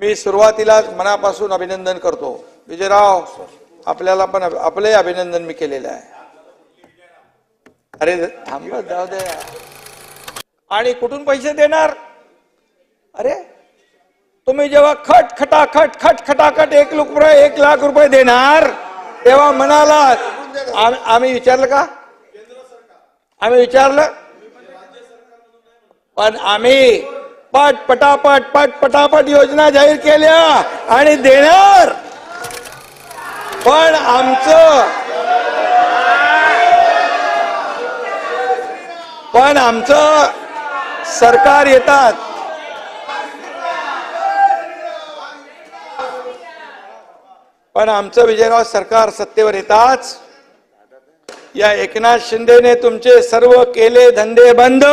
मी सुरुवातीलाच मनापासून अभिनंदन करतो. विजयराव आपल्याला पण आपले आपलंही अभिनंदन मी केलेलं आहे. अरे थांब जाऊ दे. आणि कुठून पैसे देणार? अरे तुम्ही जेव्हा खट खटा खट खट खटाखट एक रुपये एक लाख रुपये देणार तेव्हा म्हणाला आम्ही विचारलं का? आम्ही विचारलं. पण आम्ही पट पटापट पट पटापट योजना जाहीर केल्या आणि देणार. पण आमचं पण आमचं सरकार येतात. पण आमचं विजयराव सरकार सत्तेवर येताच. या एकनाथ शिंदेने तुमचे सर्व केले धंदे बंद.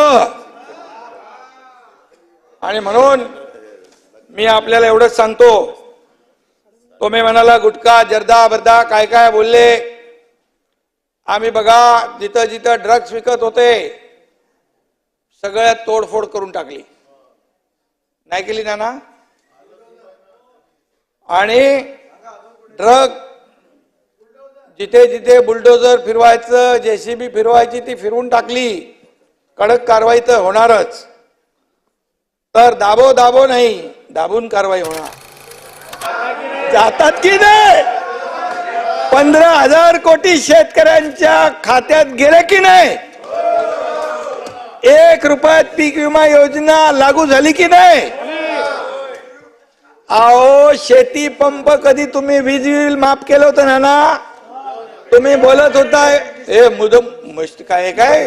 आणि म्हणून मी आपल्याला एवढंच सांगतो तुम्ही म्हणाला गुटखा जर्दा बर्दा काय काय बोलले? आम्ही बघा जिथं जिथं ड्रग्ज विकत होते सगळ्यात तोडफोड करून टाकली. नाही केली ना ना आणि ड्रग जिथे जिथे बुलडोजर फिरवायचं जेसीबी फिरवायची ती फिरवून टाकली. कडक कारवाई तर होणारच. तर दाबो दाबो नाही दाबून कारवाई होणार. जातात की नाही? पंधरा हजार कोटी शेतकऱ्यांच्या खात्यात गेले की नाही? एक रुपयात पीक विमा योजना लागू झाली की नाही? अहो शेती पंप कधी तुम्ही वीज बिल माफ केलं होतं ना ना तुम्ही बोलत होता हे मुदम मस्त काय काय?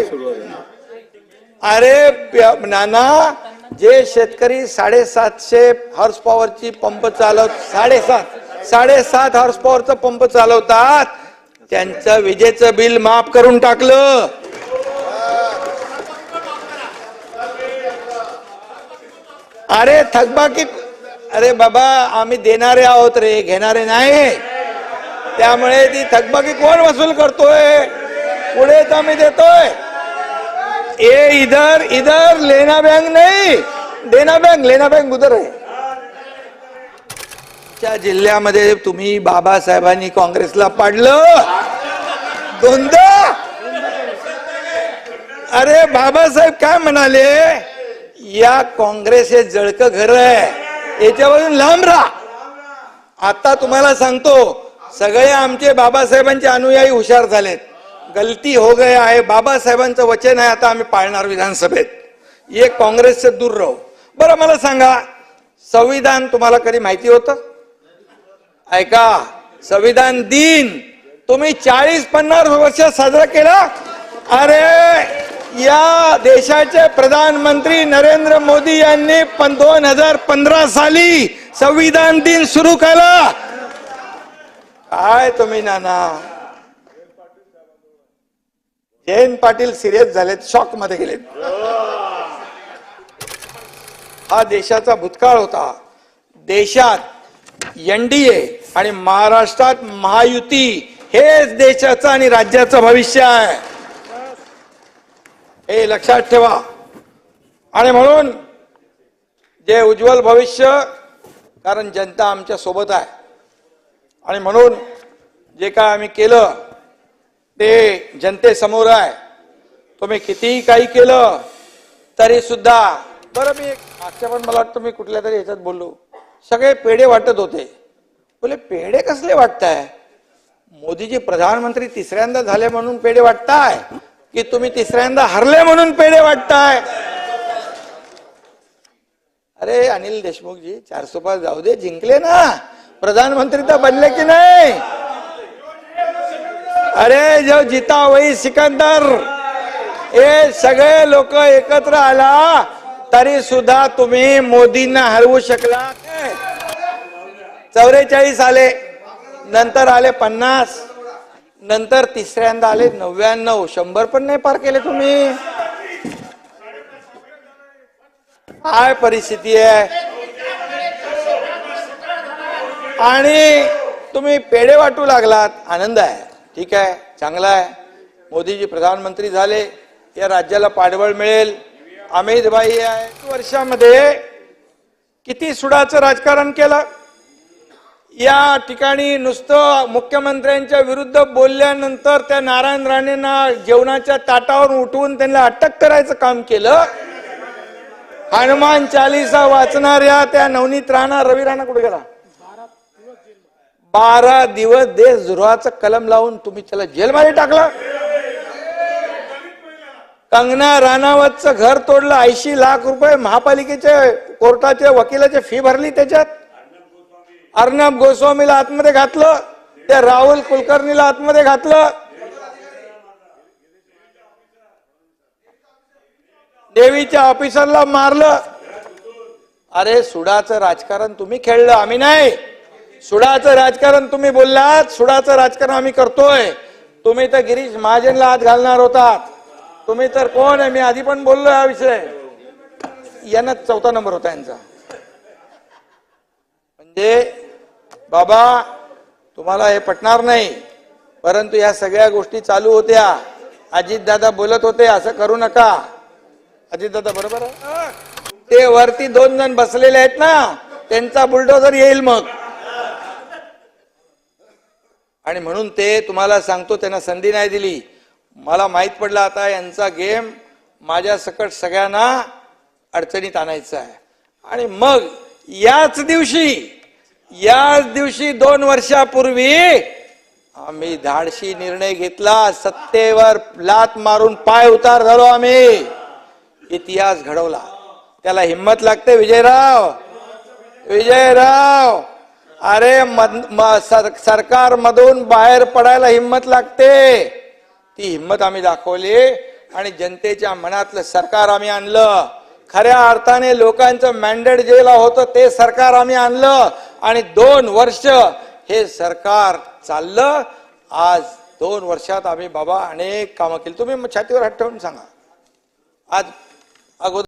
अरे नाना जे शेतकरी साडेसातशे हॉर्स पॉवरची पंप चालवत साडेसात साडेसात हॉर्स पॉवरचा पंप चालवतात त्यांचं विजेचं बिल माफ करून टाकलं. अरे थकबाकी अरे बाबा आम्ही देणारे आहोत रे घेणारे नाही. त्यामुळे ती थकबाकी कोण वसूल करतोय? पुढे तर आम्ही देतोय. ए इधर इधर लेना बैंक नाही। देना बैंक लेना बैंक उधर आहे च्या जिल्ह्यामध्ये तुम्ही बाबासाहेबांनी काँग्रेसला पाडलं दोनदा अरे बाबासाहेब काय म्हणाले? या काँग्रेस हे जळक घर आहे. याच्यावरून लांब राहा. आता तुम्हाला सांगतो सगळे आमचे बाबासाहेबांचे अनुयायी हुशार झालेत. गलती हो गया आहे बाबासाहेबांचं वचन आहे आता आम्ही पाळणार विधानसभेत. एक काँग्रेसचे दूर राहू. बरं मला सांगा संविधान तुम्हाला कधी माहिती होतं? ऐका संविधान दिन तुम्ही चाळीस पन्नास वर्ष साजरा केला? अरे या देशाचे प्रधानमंत्री नरेंद्र मोदी यांनी पण दोन हजार पंधरा साली संविधान दिन सुरू केला. काय तुम्ही नाना? जयंत पाटील सिरियस झालेत शॉकमध्ये गेलेत. हा देशाचा भूतकाळ होता. देशात एनडीए आणि महाराष्ट्रात महायुती हेच देशाचं आणि राज्याचं भविष्य आहे. हे लक्षात ठेवा. आणि म्हणून जे उज्ज्वल भविष्य कारण जनता आमच्यासोबत आहे. आणि म्हणून जे काय आम्ही केलं ते जनतेसमोर आहे. तुम्ही कितीही काही केलं तरी सुद्धा बरं मी मागच्या पण मला वाटतं मी कुठल्या तरी ह्याच्यात बोललो. सगळे पेढे वाटत होते. बोले पेढे कसले वाटताय? मोदीजी प्रधानमंत्री तिसऱ्यांदा झाले म्हणून पेढे वाटताय? की तुम्ही तिसऱ्यांदा हरले म्हणून पेढे वाटताय? अरे अनिल देशमुखजी चारसो पाच जाऊ दे जिंकले ना. प्रधानमंत्री तर बनले की नाही? अरे जो जिता वही सिकंदर। हे सगळे लोक एकत्र आला तरी सुद्धा तुम्ही मोदींना हरवू शकला चौवेचाळीस आले नंतर आले पन्नास नंतर तिसऱ्यांदा आले नव्याण्णव. शंभर पण नाही पार केले तुम्ही. काय परिस्थिती आहे? आणि तुम्ही पेढे वाटू लागलात. आनंद आहे. ठीक आहे चांगला आहे. मोदीजी प्रधानमंत्री झाले या राज्याला पाठबळ मिळेल. अमित भाई आहे वर्षामध्ये किती सुडाचं राजकारण केलं? या ठिकाणी नुसतं मुख्यमंत्र्यांच्या विरुद्ध बोलल्यानंतर त्या नारायण राणेंना जेवणाच्या ताटावर उठवून त्यांना अटक करायचं काम केलं? हनुमान चालिसा वाचणाऱ्या त्या नवनीत राणा रवी राणा कुठे गेला? बारा दिवस देशद्रोहाचं कलम लावून तुम्ही त्याला जेलमध्ये टाकलं. कंगना राणावतचं घर तोडलं ऐंशी लाख रुपये महापालिकेचे कोर्टाचे वकिलाची फी भरली त्याच्यात. अर्णब गोस्वामीला आतमध्ये घातलं त्या राहुल कुलकर्णीला आतमध्ये घातलं. देवीच्या ऑफिसरला मारलं. अरे सुडाचं राजकारण तुम्ही खेळलं आम्ही नाही. सुडाचं राजकारण तुम्ही बोललात सुडाचं राजकारण आम्ही करतोय. तुम्ही तर गिरीश महाजनला हात घालणार होतात. तुम्ही तर कोण आहे? मी आधी पण बोललो हा विषय. यांना चौथा नंबर होता यांचा. म्हणजे बाबा तुम्हाला हे पटणार नाही परंतु या सगळ्या गोष्टी चालू होत्या. अजितदादा बोलत होते असं करू नका. अजितदादा बरोबर ते वरती दोन जण बसलेले आहेत ना त्यांचा बुलडोजर येईल मग. आणि म्हणून ते तुम्हाला सांगतो त्यांना संधी नाही दिली. मला माहीत पडलं आता यांचा गेम माझ्या सकट सगळ्यांना अडचणीत आणायचा आहे. आणि मग याच दिवशी याच दिवशी दोन वर्षापूर्वी आम्ही धाडशी निर्णय घेतला सत्तेवर लात मारून पाय उतार झालो आम्ही. इतिहास घडवला. त्याला हिंमत लागते विजयराव. विजयराव. अरे म- सर, सरकार मधून बाहेर पडायला हिंमत लागते. ती हिंमत आम्ही दाखवली आणि जनतेच्या मनातलं सरकार आम्ही आणलं. खऱ्या अर्थाने लोकांचं मॅन्डेट जेला होतं ते सरकार आम्ही आणलं. आणि दोन वर्ष हे सरकार चाललं. आज दोन वर्षात आम्ही बाबा अनेक कामं केली. तुम्ही छातीवर हात ठेवून सांगा. आज अगोदर